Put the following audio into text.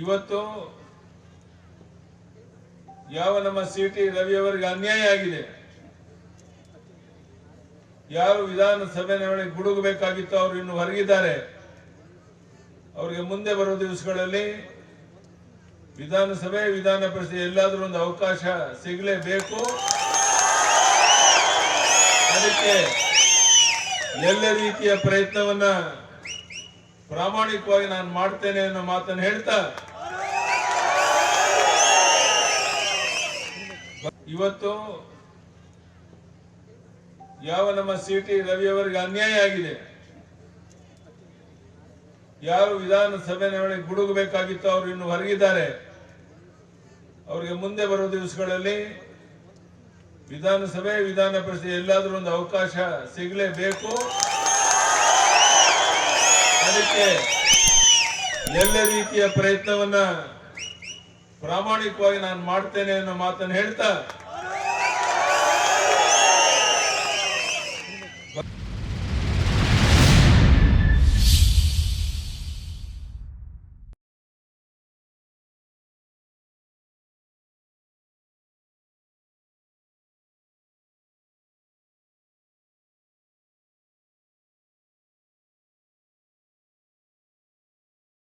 ಇವತ್ತು ಯಾವ ನಮ್ಮ ಸಿ ಟಿ ರವಿಯವರಿಗೆ ಅನ್ಯಾಯ ಆಗಿದೆ? ಯಾರು ವಿಧಾನಸಭೆ ಒಳಗೆ ಗುಡುಗಬೇಕಾಗಿತ್ತು, ಅವರು ಇನ್ನು ಹೊರಗಿದ್ದಾರೆ. ಅವರಿಗೆ ಮುಂದೆ ಬರುವ ದಿವಸಗಳಲ್ಲಿ ವಿಧಾನಸಭೆ, ವಿಧಾನ ಪರಿಷತ್ ಎಲ್ಲಾದರೂ ಒಂದು ಅವಕಾಶ ಸಿಗಲೇಬೇಕು. ಅದಕ್ಕೆ ಎಲ್ಲ ರೀತಿಯ ಪ್ರಯತ್ನವನ್ನ ಪ್ರಾಮಾಣಿಕವಾಗಿ ನಾನು ಮಾಡ್ತೇನೆ ಅನ್ನೋ ಮಾತನ್ನು ಹೇಳ್ತಾ ಇವತ್ತು ಯಾವ ನಮ್ಮ ಸಿ ಟಿ ರವಿಯವರಿಗೆ ಅನ್ಯಾಯ ಆಗಿದೆ? ಯಾರು ವಿಧಾನಸಭೆ ಒಳಗೆ ಗುಡುಗಬೇಕಾಗಿತ್ತು ಅವರು ಇನ್ನು ಹೊರಗಿದ್ದಾರೆ. ಅವರಿಗೆ ಮುಂದೆ ಬರುವ ದಿವಸಗಳಲ್ಲಿ ವಿಧಾನಸಭೆ, ವಿಧಾನ ಪರಿಷತ್ ಎಲ್ಲಾದರೂ ಒಂದು ಅವಕಾಶ ಸಿಗಲೇಬೇಕು. ಅದಕ್ಕೆ ಎಲ್ಲ ರೀತಿಯ ಪ್ರಯತ್ನವನ್ನ ಪ್ರಾಮಾಣಿಕವಾಗಿ ನಾನು ಮಾಡ್ತೇನೆ ಅನ್ನೋ ಮಾತನ್ನು ಹೇಳ್ತಾ